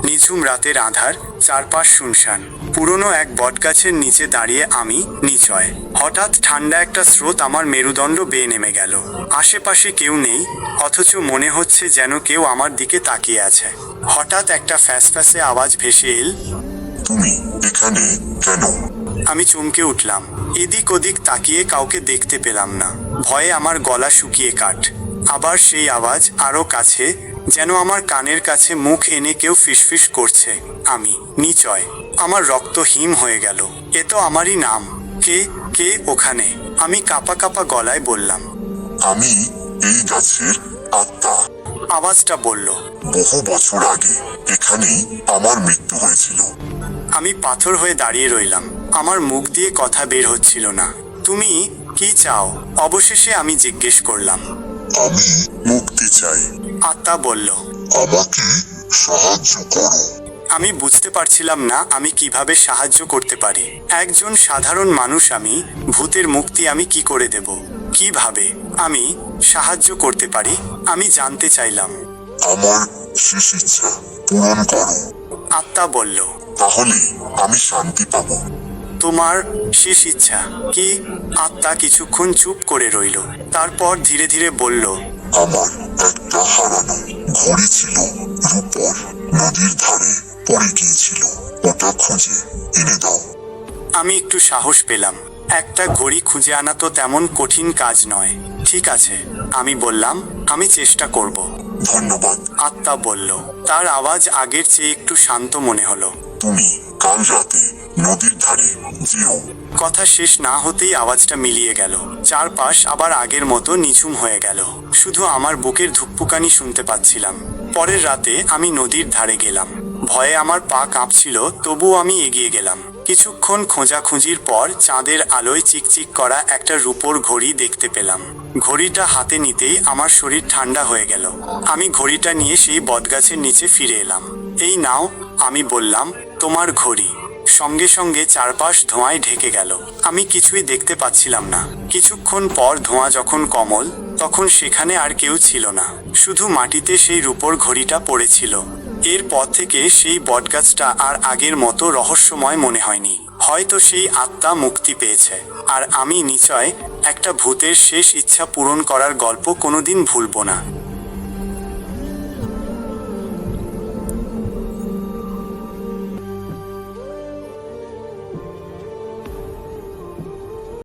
নিঝুম রাতের আধার চারপাশ শুনশান। পুরনো এক বটগাছের নিচে দাঁড়িয়ে আমি নিচয়। হঠাৎ ঠান্ডা একটা স্রোত আমার মেরুদণ্ড বেয়ে নেমে গেল। আশেপাশে কেউ নেই অথচ মনে হচ্ছে যেন কেউ আমার দিকে তাকিয়ে আছে। হঠাৎ একটা ফ্যাসফ্যাসে আওয়াজ ভেসে এল তুমি এখানে কেন? আমি চমকে উঠলাম। এদিক ওদিক তাকিয়ে কাউকে দেখতে পেলাম না। ভয়ে আমার গলা শুকিয়ে কাট আবার সেই আওয়াজ আরও কাছে যেন আমার কানের কাছে মুখ এনে কেউ ফিসফিস করছে। আমি নিচয় আমার রক্ত হিম হয়ে গেল। এ তো আমারই নাম। কে কে ওখানে? আমি কাপা কাপা গলায় বললাম। আমি এই গাছের আত্মা। আওয়াজটা বলল। বহু বছর আগে এখানেই আমার মৃত্যু হয়েছিল। আমি পাথর হয়ে দাঁড়িয়ে রইলাম। আমার মুখ দিয়ে কথা বের হচ্ছিল না। তুমি কি চাও? অবশেষে আমি জিজ্ঞেস করলাম। আমি মুক্তি চাই। আত্মা বলল আমাকে সাহায্য করো। আমি বুঝতে পারছিলাম না আমি কীভাবে সাহায্য করতে পারি। একজন সাধারণ মানুষ আমি ভূতের মুক্তি আমি কি করে দেব? কীভাবে? আমি সাহায্য করতে পারি? আমি জানতে চাইলাম। আমার শেষ ইচ্ছা পূরণ করো। আত্মা বলল তাহলে আমি শান্তি পাব। তোমার শেষ ইচ্ছা। কি? আত্মা কিছুক্ষণ চুপ করে রইল। তারপর ধীরে ধীরে বলল আমার একটা হারানো ঘড়ি ছিল রূপর নদীর ধারে পড়ে গিয়েছিল। ওটা খুঁজে এনে দাও। আমি একটু সাহস পেলাম। একটা ঘড়ি খুঁজে আনা তো তেমন কঠিন কাজ নয়। ঠিক আছে আমি বললাম আমি চেষ্টা করব। ধন্যবাদ। আত্মা বলল তার আওয়াজ আগের চেয়ে একটু শান্ত মনে হলো। তুমি কাল রাতে নদীর ধারে কথা শেষ না হতেই আওয়াজটা মিলিয়ে গেল। চারপাশ আবার আগের মতো নিঝুম হয়ে গেল। শুধু আমার বুকের ধুকপুকানি শুনতে পাচ্ছিলাম। পরের রাতে আমি নদীর ধারে গেলাম। ভয়ে আমার পা কাঁপছিল, তবুও আমি এগিয়ে গেলাম। কিছুক্ষণ খোঁজাখুঁজির পর চাঁদের আলোয় চিকচিক করা একটা রূপোর ঘড়ি দেখতে পেলাম। ঘড়িটা হাতে নিতেই আমার শরীর ঠান্ডা হয়ে গেল। আমি ঘড়িটা নিয়ে সেই বটগাছের নিচে ফিরে এলাম। এই নাও, আমি বললাম, তোমার ঘড়ি। সঙ্গে সঙ্গে চারপাশ ধোঁয়ায় ঢেকে গেল। আমি কিছুই দেখতে পাচ্ছিলাম না। কিছুক্ষণ পর ধোঁয়া যখন কমল, তখন সেখানে আর কেউ ছিল না। শুধু মাটিতে সেই রূপোর ঘড়িটা পড়েছিল। এরপর থেকে সেই বটগাছটা আর আগের মতো রহস্যময় মনে হয়নি। হয়তো সেই আত্মা মুক্তি পেয়েছে। আর আমি নিশ্চয় একটা ভূতের শেষ ইচ্ছা পূরণ করার গল্প কোনোদিন ভুলবো না।